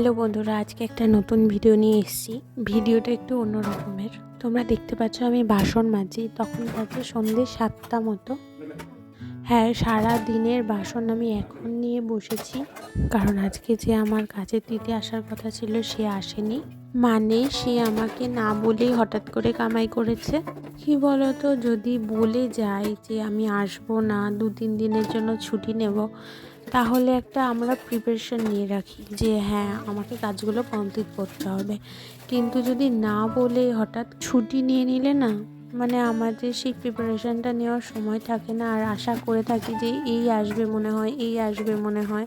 Hello বন্ধুরা, আজকে একটা নতুন ভিডিও নিয়ে এসেছি। ভিডিওটা একটু অন্য রকমের তোমরা দেখতে পাচ্ছ আমি বাসন মাজি। তখন বাজে সন্ধ্যে সাতটা মতো। হ্যাঁ সারা দিনের বাসন আমি এখন নিয়ে বসেছি। কারণ আজকে যে আমার কাজের দিতে আসার কথা ছিল, সে আসেনি। মানে সে আমাকে না বলেই হঠাৎ করে কামাই করেছে। কি বলতো, যদি বলে যায় যে আমি আসব না দু তিন দিনের জন্য ছুটি নেব তাহলে একটা আমরা প্রিপারেশন নিয়ে রাখি যে হ্যাঁ আমাকে কাজগুলো কমপ্লিট করতে হবে। কিন্তু যদি না বলে হঠাৎ ছুটি নিয়ে নিলে না? মানে আমাদের সেই প্রিপারেশনটা নেওয়ার সময় থাকে না, আর আশা করে থাকি যে এই আসবে মনে হয়, এই আসবে মনে হয়।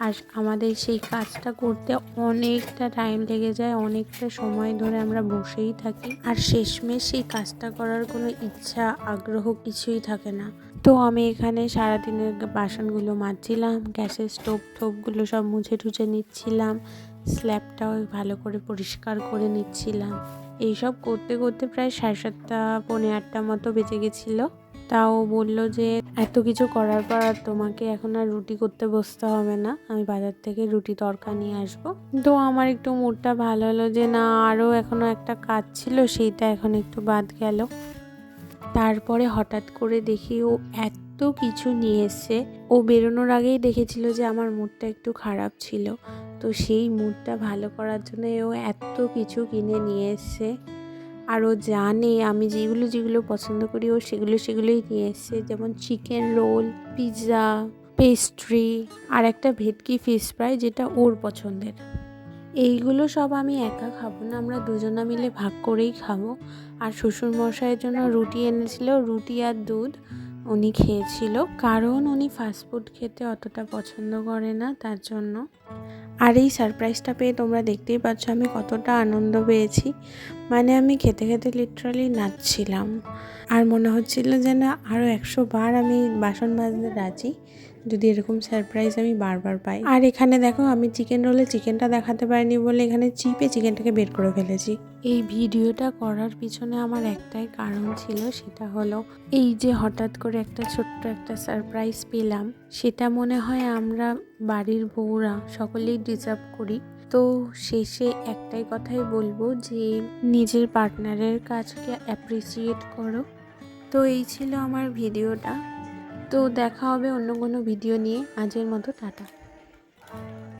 আর আমাদের সেই কাজটা করতে অনেকটা টাইম লেগে যায়, অনেকটা সময় ধরে আমরা বসেই থাকি। আর শেষমেশ সেই কাজটা করার কোনো ইচ্ছা, আগ্রহ কিছুই থাকে না। তো আমি এখানে সারাদিনের বাসনগুলো মাজছিলাম, গ্যাসের স্টোভ টোভগুলো সব মুছে টুছে নিচ্ছিলাম। স্ল্যাবটাও ভালো করে পরিষ্কার করে নিচ্ছিলাম। এইসব করতে করতে প্রায় সাড়ে সাতটা, পৌনে আটটা মতো বেজে গেছিল। তাও বলল যে, এত কিছু করার পর আর তোমাকে এখন আর রুটি করতে বসতে হবে না। আমি বাজার থেকে রুটি তরকা নিয়ে আসব। তো আমার একটু মুডটা ভালো হলো যে, না, আরও এখনও একটা কাজ ছিল, সেইটা এখন একটু বাদ গেল। তারপরে হঠাৎ করে দেখি ও এত কিছু নিয়ে এসছে। ও বেরোনোর আগেই দেখেছিল যে আমার মুডটা একটু খারাপ ছিল। তো সেই মুডটা ভালো করার জন্য ও এত কিছু কিনে নিয়ে এসছে। আর ও জানে, আমি যেগুলো যেগুলো পছন্দ করি, ও সেগুলো সেগুলোই নিয়ে এসছে। যেমন চিকেন রোল পিৎজা পেস্ট্রি আর একটা ভেটকি ফিশ ফ্রাই যেটা ওর পছন্দের। এইগুলো সব আমি একা খাব না, আমরা দুজনা মিলে ভাগ করেই খাব। আর শ্বশুরমশাইয়ের জন্য রুটি এনেছিল, রুটি আর দুধ। উনি খেয়েছিল, কারণ উনি ফাস্টফুড খেতে অতটা পছন্দ করে না, তার জন্য। আর এই সারপ্রাইজটা পেয়ে তোমরা দেখতেই পাচ্ছ আমি কতটা আনন্দ পেয়েছি। মানে আমি খেতে খেতে লিটারালি নাচছিলাম। আর মনে হচ্ছিল যেন আরও একশো বার আমি বাসন মাজতে রাজি। যদি এরকম সারপ্রাইজ আমি বারবার পাই। আর এখানে দেখো, আমি চিকেন রোলে চিকেনটা দেখাতে পারিনি বলে এখানে চিপে চিকেনটাকে বের করে ফেলেছি। এই ভিডিওটা করার পিছনে আমার একটাই কারণ ছিল, সেটা হলো এই যে হঠাৎ করে একটা ছোট্ট একটা সারপ্রাইজ পেলাম, সেটা মনে হয় আমরা বাড়ির বউরা সকলেই ডিজার্ভ করি। তো শেষে একটাই কথাই বলব যে, নিজের পার্টনারের কাজকে অ্যাপ্রিসিয়েট করো। তো এই ছিল আমার ভিডিওটা। তো দেখা হবে অন্য কোনো ভিডিও নিয়ে। আজের মতো টাটা।